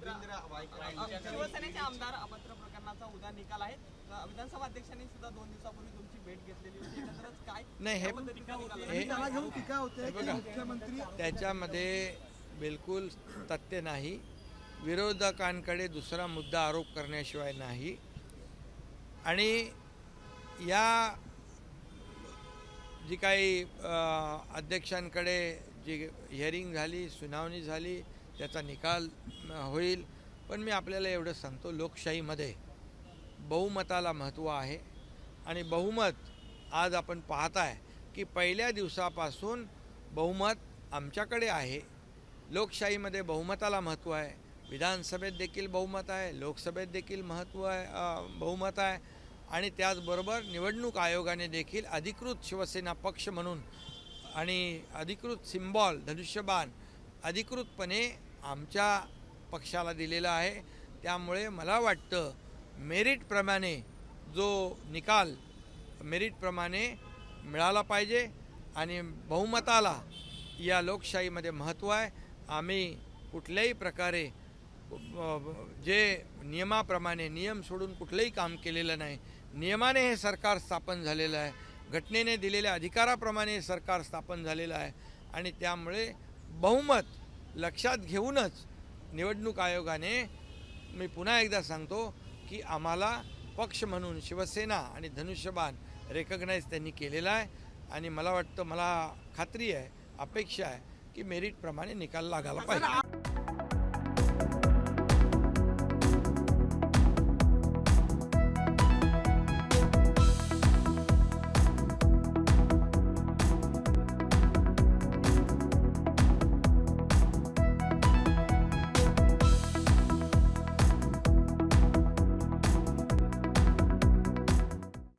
शिवसेनेचे आमदार अभद्र प्रकरणाचा उद्या निकाल आहे. विधानसभा अध्यक्षांनी सुद्धा दोन दिवसापूर्वी तुमची भेट घेतलेली होती. एकंदरच काय नाही हे? हे त्याच्यामध्ये बिलकुल तथ्य नाही. विरोधकांकडे दुसरा मुद्दा आरोप करण्याशिवाय नाही. आणि या जी काही अध्यक्षांकडे जी हिअरिंग झाली सुनावणी झाली त्याचा निकाल होईल. पण मी आपल्याला एवढं सांगतो लोकशाहीमध्ये बहुमताला महत्त्व आहे. आणि बहुमत आज आपण पाहताय की पहिल्या दिवसापासून बहुमत आमच्याकडे आहे. लोकशाहीमध्ये बहुमताला महत्त्व आहे. विधानसभेत देखील बहुमत आहे. लोकसभेत देखील महत्त्व आहे बहुमत आहे. आणि त्याचबरोबर निवडणूक आयोगाने देखील अधिकृत शिवसेना पक्ष म्हणून आणि अधिकृत सिम्बॉल धनुष्यबाण अधिकृतपणे आमच्या पक्षाला दिलेला आहे. त्यामुळे मला वाटतं मेरिटप्रमाणे जो निकाल मेरिटप्रमाणे मिळाला पाहिजे आणि बहुमताला या लोकशाहीमध्ये महत्त्व आहे. आम्ही कुठल्याही प्रकारे जे नियमाप्रमाणे नियम सोडून कुठलंही काम केलेलं नाही नियमाने हे सरकार स्थापन झालेलं आहे. घटनेने दिलेल्या अधिकाराप्रमाणे हे सरकार स्थापन झालेलं आहे. आणि त्यामुळे बहुमत लक्षात घेऊनच निवडणूक आयोगाने मी पुन्हा एकदा सांगतो की आम्हाला पक्ष म्हणून शिवसेना आणि धनुष्यबाण रेकग्नाईज त्यांनी केलेला आहे. आणि मला वाटतं मला खात्री आहे अपेक्षा आहे की मेरिटप्रमाणे निकाल लागायला पाहिजे.